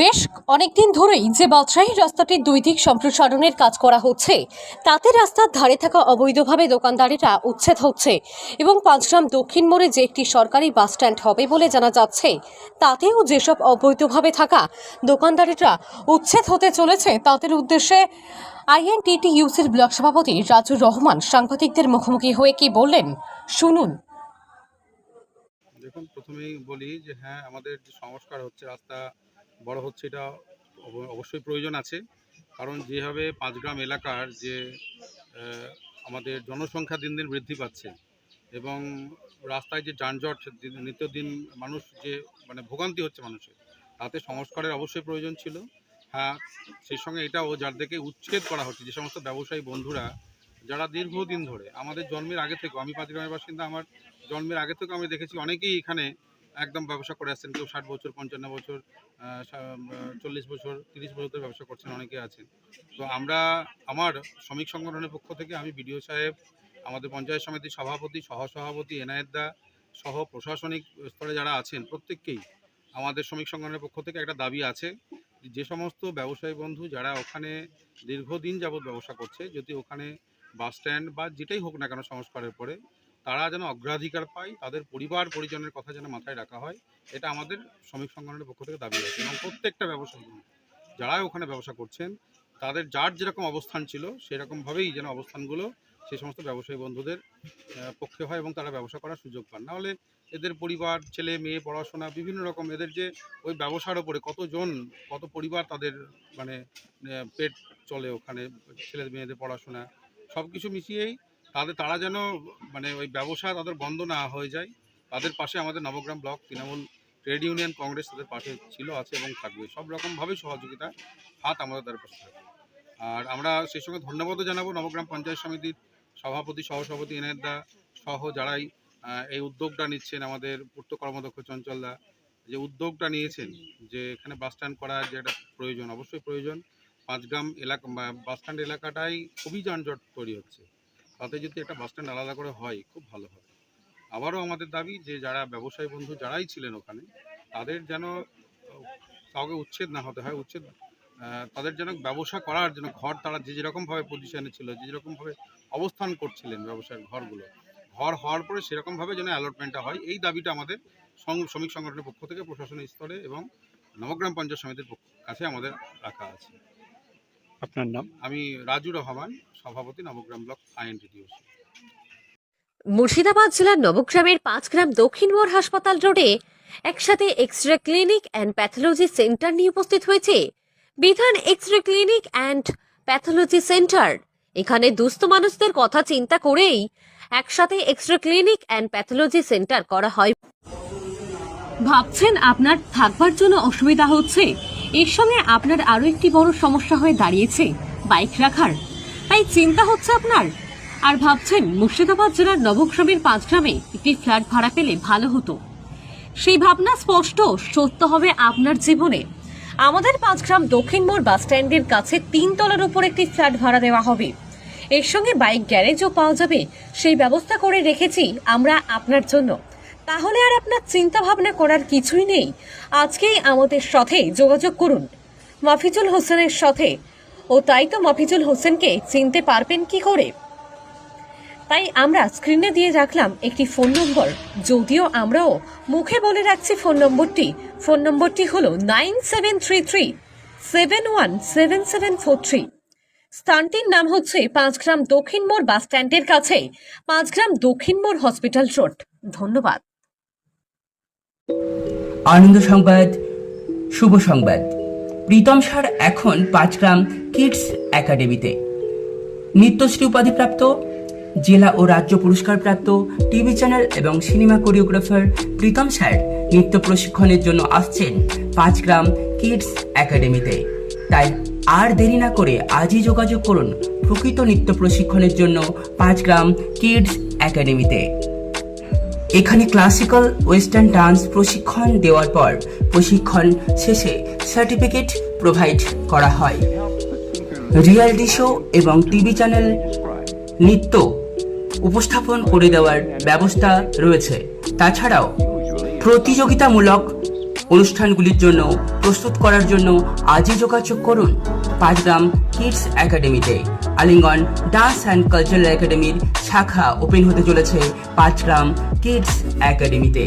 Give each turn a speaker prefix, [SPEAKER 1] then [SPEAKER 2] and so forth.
[SPEAKER 1] বেশ অনেকদিন ধরেই যে বাদশাহী রাস্তাটির দুই দিক সম্প্রসারণের কাজ করা হচ্ছে, তাতে রাস্তার ধারে থাকা অবৈধভাবে দোকানদারেরা উচ্ছেদ হচ্ছে এবং পাঁচগ্রাম দক্ষিণ মোড়ে যে একটি সরকারি বাস স্ট্যান্ড হবে বলে জানা যাচ্ছে, তাতেও যেসব অবৈধভাবে থাকা দোকানদারেরা উচ্ছেদ হতে চলেছে, তাদের উদ্দেশ্যে আইএনটিটি ইউসির ব্লক সভাপতি রাজুর রহমান সাংবাদিকদের মুখোমুখি হয়ে কি বললেন, শুনুন।
[SPEAKER 2] দেখুন, প্রথমেই বলি যে হ্যাঁ আমাদের যে সংস্কার হচ্ছে রাস্তা বড় হচ্ছে এটা অব- অবশ্যই প্রয়োজন আছে। কারণ যেভাবে পাঁচগ্রাম এলাকার যে আমাদের জনসংখ্যা দিন দিন বৃদ্ধি পাচ্ছে এবং রাস্তায় যে যানজট দিন- নিত্যদিন মানুষ যে মানে ভোগান্তি হচ্ছে মানুষের, তাতে সংস্কারের অবশ্যই প্রয়োজন ছিল। হ্যাঁ সেই সঙ্গে এটাও যার থেকে উচ্ছেদ করা হচ্ছে, যে সমস্ত ব্যবসায়ী বন্ধুরা, যারা দীর্ঘদিন ধরে আমাদের জন্মের আগে থেকে, আমি পাঁচ পাঁচগ্রামের বাসিন্দা, আমার জন্মের আগে থেকে আমি দেখেছি, অনেকেই এখানে একদম ব্যবসা করে আসছেন। কেউ ষাট বছর, পঞ্চান্ন বছর চল্লিশ বছর, তিরিশ বছর ধরে ব্যবসা করছেন, অনেকে আছেন। তো আমরা, আমার শ্রমিক সংগঠনের পক্ষ থেকে আমি বিডিও সাহেব, আমাদের পঞ্চায়েত সমিতির সভাপতি, সহসভাপতি এনায়েতদা সহ প্রশাসনিক স্তরে যারা আছেন, প্রত্যেককেই আমাদের শ্রমিক সংগঠনের পক্ষ থেকে একটা দাবি আছে যে সমস্ত ব্যবসায়ী বন্ধু যারা ওখানে দীর্ঘদিন যাবৎ ব্যবসা করছে, যদি ওখানে বাস স্ট্যান্ড বা যেটাই হোক না কেন সংস্কারের পরে তারা যেন অগ্রাধিকার পায়, তাদের পরিবার পরিজনের কথা যেন মাথায় রাখা হয়, এটা আমাদের শ্রমিক সংগঠনের পক্ষ থেকে দাবি আছে এবং প্রত্যেকটা ব্যবসায়ী যারা ওখানে ব্যবসা করছেন, তাদের যার যেরকম অবস্থান ছিল, সেরকমভাবেই যেন অবস্থানগুলো সেই সমস্ত ব্যবসায়ী বন্ধুদের পক্ষে হয় এবং তারা ব্যবসা করার সুযোগ পান। নাহলে এদের পরিবার, ছেলে, মেয়ে, পড়াশোনা, বিভিন্ন রকম এদের যে ওই ব্যবসার ওপরে কতজন, কত পরিবার তাদের মানে পেট চলে ওখানে, ছেলে, মেয়েদের পড়াশোনা সব কিছু মিশিয়েই তাদের, তারা যেন মানে ওই ব্যবসা তাদের বন্ধ না হয়ে যায়। তাদের পাশে আমাদের Nabagram block Trinamool trade union congress তাদের পাশে ছিল, আছে এবং থাকবে। সব রকমভাবেই সহযোগিতা, হাত আমাদের তাদের পাশে থাকবে। আর আমরা সেই সঙ্গে ধন্যবাদও জানাব নবগ্রাম পঞ্চায়েত সমিতির সভাপতি, সহসভাপতি এনায়তদা সহ যারাই এই উদ্যোগটা নিচ্ছেন আমাদের পূর্ত কর্মদক্ষ চঞ্চলদা। যে উদ্যোগটা নিয়েছেন, যে এখানে বাস স্ট্যান্ড করার যে একটা প্রয়োজন, অবশ্যই প্রয়োজন। পাঁচগ্রাম এলাকা বাস স্ট্যান্ড এলাকাটাই খুবই যানজট তৈরি হচ্ছে। তাতে যদি একটা বাস স্ট্যান্ড আলাদা করে হয়, খুব ভালো হবে। আবারও আমাদের দাবি যে, যারা ব্যবসায়ী বন্ধু যারাই ছিলেন ওখানে, তাদের যেন, কাউকে উচ্ছেদ না হতে হয়, উচ্ছেদ তাদের যেন ব্যবসা করার জন্য, ঘর তারা যে যেরকমভাবে পজিশনে ছিল, যে যেরকমভাবে অবস্থান করছিলেন ব্যবসার ঘরগুলো, ঘর হওয়ার পরে সেরকমভাবে যেন অ্যালটমেন্টটা হয়, এই দাবিটা আমাদের শ্রমিক সংগঠনের পক্ষ থেকে প্রশাসনিক স্তরে এবং নবগ্রাম পঞ্চায়েত সমিতির কাছে আমাদের রাখা আছে।
[SPEAKER 3] আপনার নাম?
[SPEAKER 2] আমি রাজু রহমান সভাপতি নবগ্রাম ব্লক আইএনটিটিউসি
[SPEAKER 1] মুর্শিদাবাদ জেলার নবগ্রামের পাঁচগ্রাম দক্ষিণ মোড় হাসপাতাল রোডে একসাথে X ray clinic and pathology centre নিয়ে উপস্থিত হয়েছে। বিধান X ray clinic and pathology centre. এখানে দুস্থ মানুষদের কথা চিন্তা করেই একসাথে X ray clinic and pathology centre করা হয়। ভাবছেন আপনার থাকবার জন্য অসুবিধা হচ্ছে? এর সঙ্গে আপনার আরও একটি বড় সমস্যা হয়ে দাঁড়িয়েছে, বাইক রাখার। তাই চিন্তা হচ্ছে আপনার। আর ভাবছেন, মুর্শিদাবাদ জেলার নবগ্রামের পাঁচ গ্রামে একটি ফ্ল্যাট ভাড়া পেলে ভালো হতো। সেই ভাবনা স্পষ্ট, সত্য হবে আপনার জীবনে। আমাদের পাঁচগ্রাম দক্ষিণ মোড় বাস স্ট্যান্ডের কাছে তিন তলার উপর একটি ফ্ল্যাট ভাড়া দেওয়া হবে। এর সঙ্গে বাইক গ্যারেজও পাওয়া যাবে। সেই ব্যবস্থা করে রেখেছি আমরা আপনার জন্য। তাহলে আর আপনার চিন্তা ভাবনা করার কিছুই নেই। আজকেই আমাদের সাথে যোগাযোগ করুন। মাফিজুল হোসেনের সাথে। ও তাই তো মাফিজুল হোসেনকে চিনতে পারবেন কি করে? তাই আমরা স্ক্রিনে দিয়ে রাখলাম একটি ফোন নম্বর। যদিও আমরাও মুখে বলে রাখছি ফোন নম্বরটি। ফোন নম্বরটি হলো nine seven three three seven one seven seven four three. স্থানটির নাম হচ্ছে পাঁচগ্রাম দক্ষিণ মোড় বাস স্ট্যান্ডের কাছে, পাঁচগ্রাম দক্ষিণ মোড় হসপিটাল রোড। ধন্যবাদ।
[SPEAKER 4] আনন্দ সংবাদ, শুভ সংবাদ। প্রীতম সার এখন পাঁচগ্রাম কিডস একাডেমিতে। নিত্যশ্রী উপাধিপ্রাপ্ত জেলা ও রাজ্য পুরস্কারপ্রাপ্ত টিভি চ্যানেল এবং সিনেমা কোরিওগ্রাফার প্রীতম স্যার নৃত্য প্রশিক্ষণের জন্য আসছেন পাঁচগ্রাম কিডস একাডেমিতে। তাই আর দেরি না করে আজই যোগাযোগ করুন প্রকৃত নৃত্য প্রশিক্ষণের জন্য পাঁচগ্রাম কিডস একাডেমিতে। এখানে ক্লাসিক্যাল ওয়েস্টার্ন ডান্স প্রশিক্ষণ দেওয়ার পর প্রশিক্ষণ শেষে সার্টিফিকেট প্রোভাইড করা হয়। রিয়ালিটি শো এবং টিভি চ্যানেল নৃত্য উপস্থাপন করে দেওয়ার ব্যবস্থা রয়েছে। তাছাড়াও প্রতিযোগিতামূলক অনুষ্ঠানগুলির জন্য, প্রস্তুত করার জন্য আজই যোগাযোগ করুন পাঁচগ্রাম কিডস একাডেমিতে। আলিঙ্গন ডান্স অ্যান্ড কালচারাল একাডেমির শাখা ওপেন হতে চলেছে পাঁচগ্রাম কিডস একাডেমিতে